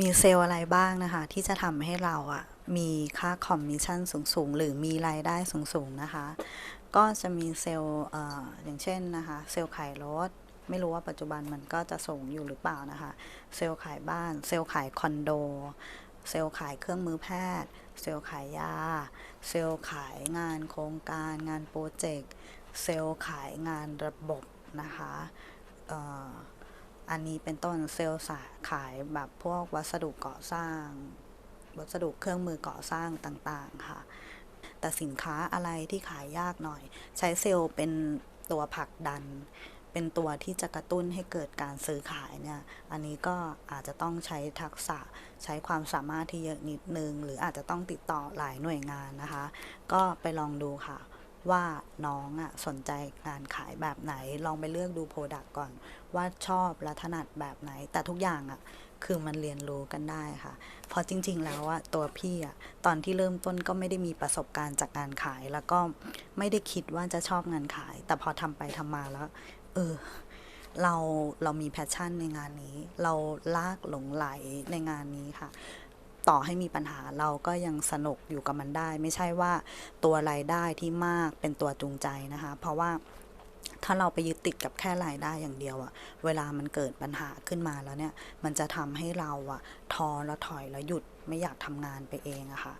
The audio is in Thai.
มีเซลล์อะไรบ้างนะคะ ที่จะทำให้เราอะมีค่าคอมมิชชั่นสูงๆ หรือมีรายได้สูงๆ นะคะ ก็จะมีเซลล์เอ่ออย่างเช่นนะคะ เซลล์ขายรถ ไม่รู้ว่าปัจจุบันมันก็จะสูงอยู่หรือเปล่านะคะ เซลล์ขายบ้าน เซลล์ขายคอนโด เซลล์ขายเครื่องมือแพทย์ เซลล์ขายยา เซลล์ขายงานโครงการ งานโปรเจกต์ เซลล์ขายงานระบบนะคะเอ่ออันนี้เป็นต้นเซลล์สายายแบบพวกวัสดุก่อสร้าง วัสดุเครื่องมือก่อสร้างต่างๆค่ะ แต่สินค้าอะไรที่ขายยากหน่อย ใช้เซลล์เป็นตัวผลักดัน เป็นตัวที่จะกระตุ้นให้เกิดการซื้อขายเนี่ย อันนี้ก็อาจจะต้องใช้ทักษะใช้ความสามารถที่เยอะนิดนึง หรืออาจจะต้องติดต่อหลายหน่วยงานนะคะ ก็ไปลองดูค่ะ ว่าน้องอะสนใจงานขายแบบไหน ลองไปเลือกดูโปรดักต์ก่อน ว่าชอบและถนัดแบบไหน แต่ทุกอย่างอะคือมันเรียนรู้กันได้ค่ะ เพราะจริง ๆ แล้วอะตัวพี่อะตอนที่เริ่มต้นก็ไม่ได้มีประสบการณ์จากงานขาย แล้วก็ไม่ได้คิดว่าจะชอบงานขาย แต่พอทำไปทำมาแล้ว เออ เราเรามีแพชชั่นในงานนี้ เราลากหลงไหลในงานนี้ค่ะ ต่อให้มีปัญหาเราก็ยังสนุกอยู่กับมันได้ ไม่ใช่ว่าตัวรายได้ที่มากเป็นตัวจูงใจนะคะ เพราะว่าถ้าเราไปยึดติดกับแค่รายได้อย่างเดียวอะเวลามันเกิดปัญหาขึ้นมาแล้วเนี่ย มันจะทำให้เราอะท้อแล้วถอยแล้วหยุดไม่อยากทำงานไปเองอะค่ะ